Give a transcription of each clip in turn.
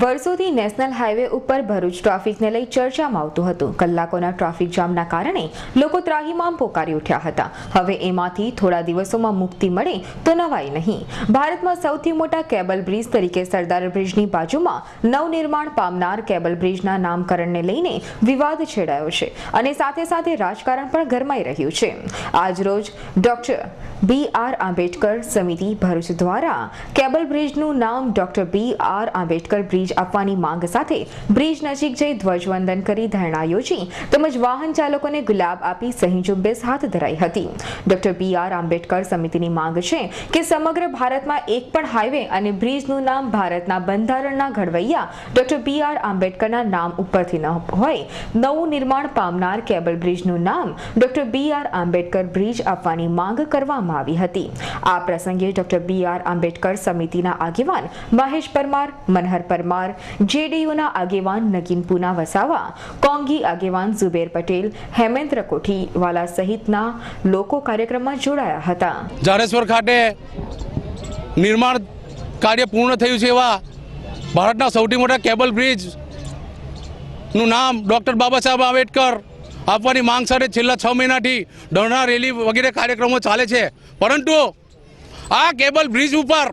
વર્ષોથી national highway ઉપર ભરૂચ ટ્રાફિકને લઈ ચર્ચામાં આવતું હતું. કલાકોના ટ્રાફિક જામના કારણે લોકો ત્રાહીમામ પોકારી ઉઠ્યા હતા. હવે એમાંથી થોડા દિવસોમાં મુક્તિ મળે તો નવાય નહીં. ભારતમાં સૌથી મોટા કેબલ બ્રિજ તરીકે સરદાર બ્રિજની બાજુમાં નવનિર્માણ પામનાર કેબલ બ્રિજના નામકરણને લઈને વિવાદ છેડાયો છે અને સાથે સાથે રાજકારણ પણ ગરમાઈ રહ્યું છે. આજરોજ ડોક્ટર બી આર આંબેડકર સમિતિ ભરૂચ દ્વારા કેબલ બ્રિજનું નામ doctor B R Ambedkar bridge આપવાની માંગ સાથે બ્રિજ નજીક જઈ ધ્વજવંદન કરી ધરણા યોજી તેમજ વાહન ચાલકોને ગુલાબ આપી સહી ઝુંબેશ હાથ ધરાઈ હતી. ડોક્ટર બી આર આંબેડકર સમિતિની માંગ છે કે સમગ્ર ભારતમાં એક પણ હાઈવે અને બ્રિજનું નામ ભારતના બંધારણના ઘડવૈયા ડોક્ટર બી આર આંબેડકરના નામ ઉપરથી ન હોય. નવું નિર્માણ પામનાર કેબલ બ્રિજનું નામ doctor B R Ambedkar bridge આપવાની માંગ કરવામાં આવી હતી. આ પ્રસંગે ડોક્ટર બી આર આંબેડકર સમિતિના આગેવાન મહેશ પરમાર, મનહર પરમાર જેડીયુના આગેવાન નગીન પુના વસાવા કોંગી આગેવાન ઝુબેર પટેલ, હેમેન્દ્ર કોઠીવાલા સહિતના લોકો કાર્યક્રમમાં જોડાયા હતા. જાડેશ્વર ખાતે નિર્માણ કાર્ય પૂર્ણ થયું છે એવા ભારતના સૌથી મોટા કેબલ બ્રિજનું નામ ડૉક્ટર બાબા સાહેબ આંબેડકર આપવાની માંગ સાથે છેલ્લા છ મહિનાથી ધરણા રેલી વગેરે કાર્યક્રમો ચાલે છે. પરંતુ આ કેબલ બ્રિજ ઉપર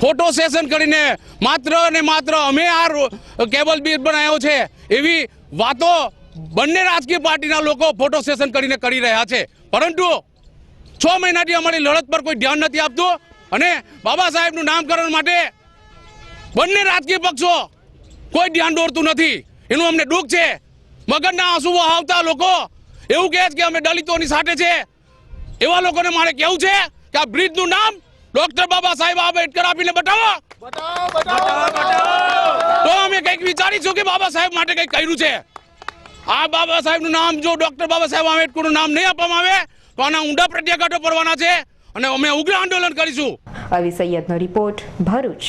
ફોટો સેશન કરીને માત્ર અને માત્ર અમે આ કેબલ બ્રિજ બનાવ્યો છે એવી વાતો બંને રાજકીય પાર્ટીના લોકો ફોટો સેશન કરીને કરી રહ્યા છે. પરંતુ છ મહિનાથી અમારી લડત પર કોઈ ધ્યાન નથી આપતું અને બાબા સાહેબનું નામકરણ માટે બંને રાજકીય પક્ષો કોઈ ધ્યાન દોરતું નથી. એનું અમને દુઃખ છે. મગજના આંસુ આવતા લોકો એવું કહે છે કે અમે દલિતોની સાથે છે. એવા લોકોને મારે કેવું છે કે આ બ્રિજનું નામ ડોક્ટર બાબા સાહેબ આંબેડકર આપીને બતાવો. તો અમે કંઈક વિચારીશું કે બાબા સાહેબ માટે કંઈક કર્યું છે. આ બાબા સાહેબનું નામ જો ડોક્ટર બાબા સાહેબ આંબેડકરનું નામ નહીં આપવામાં આવે, તો આના ઊંડા પ્રત્યાઘાતો પડવાના છે અને અમે ઉગ્ર આંદોલન કરીશું. અલી સૈયદનો રિપોર્ટ ભરૂચ.